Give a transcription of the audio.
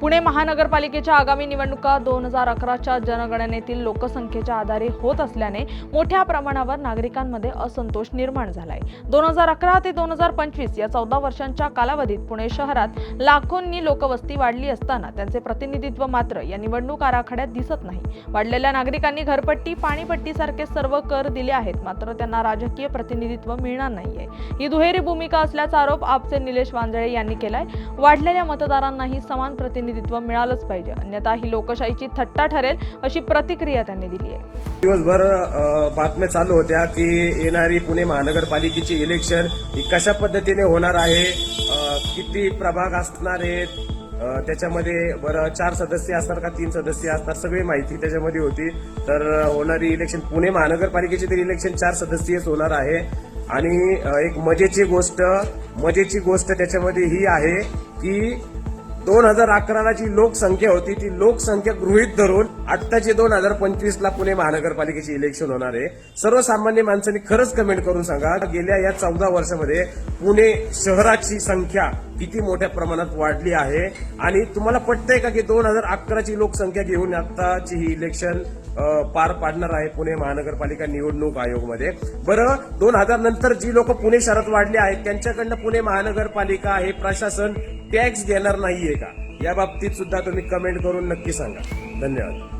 पुणे महानगरपालिकेच्या आगामी निवडणुका दोन हजार अकराच्या जनगणनेतील लोकसंख्येच्या आधारे होत असल्याने मोठ्या प्रमाणावर नागरिकांमध्ये असंतोष निर्माण झालाय. दोन हजार अकरा ते दोन हजार पंचवीस या चौदा वर्षांच्या कालावधीत पुणे शहरात लाखोंनी लोकवस्ती वाढली असताना त्यांचे प्रतिनिधित्व मात्र या निवडणूक आराखड्यात दिसत नाही. वाढलेल्या नागरिकांनी घरपट्टी पाणीपट्टीसारखे सर्व कर दिले आहेत मात्र त्यांना राजकीय प्रतिनिधित्व मिळणार नाहीये. ही दुहेरी भूमिका असल्याचा आरोप आपचे निलेश वांजळे यांनी केलाय. वाढलेल्या मतदारांनाही समान प्रतिनिधी प्रतिनिधित्व मिळालंच पाहिजे. अन्यथा ही लोकशाहीची थट्टा ठरेल अशी प्रतिक्रिया त्यांनी दिली आहे. दिवसभर बातम्या चालू होत्या की येणारी पुणे महानगरपालिकेची इलेक्शन ही कशा पद्धतीने होणार आहे? किती प्रभाग असणार आहेत? त्याच्यामध्ये बरं चार सदस्य असणार का तीन सदस्य असणार? सगळी माहिती त्याच्यामध्ये होती. तर होणारी इलेक्शन पुणे महानगरपालिकेची तरी इलेक्शन चार सदस्यच होणार आहे. आणि एक मजेची गोष्ट मजेची गोष्ट त्याच्यामध्ये ही आहे की दोन हजार अकराला जी लोकसंख्या होती ती लोकसंख्या गृहित धरून आत्ताची दोन हजार पंचवीस ला पुणे महानगरपालिकेची इलेक्शन होणार आहे. सर्वसामान्य माणसांनी खरंच कमेंट करून सांगा गेल्या या चौदा वर्षामध्ये पुणे शहराची संख्या किती मोठ्या प्रमाणात वाढली आहे. आणि तुम्हाला पटतंय का की दोन हजार अकराची लोकसंख्या घेऊन आत्ताची ही इलेक्शन पार पाडणार आहे पुणे महानगरपालिका निवडणूक आयोगमध्ये. बरं दोन हजार नंतर जी लोक पुणे शहरात वाढली आहेत त्यांच्याकडनं पुणे महानगरपालिका हे प्रशासन टॅक्स घेणार नाहीये का? या बाबतीत सुद्धा तुम्ही कमेंट करून नक्की सांगा. धन्यवाद.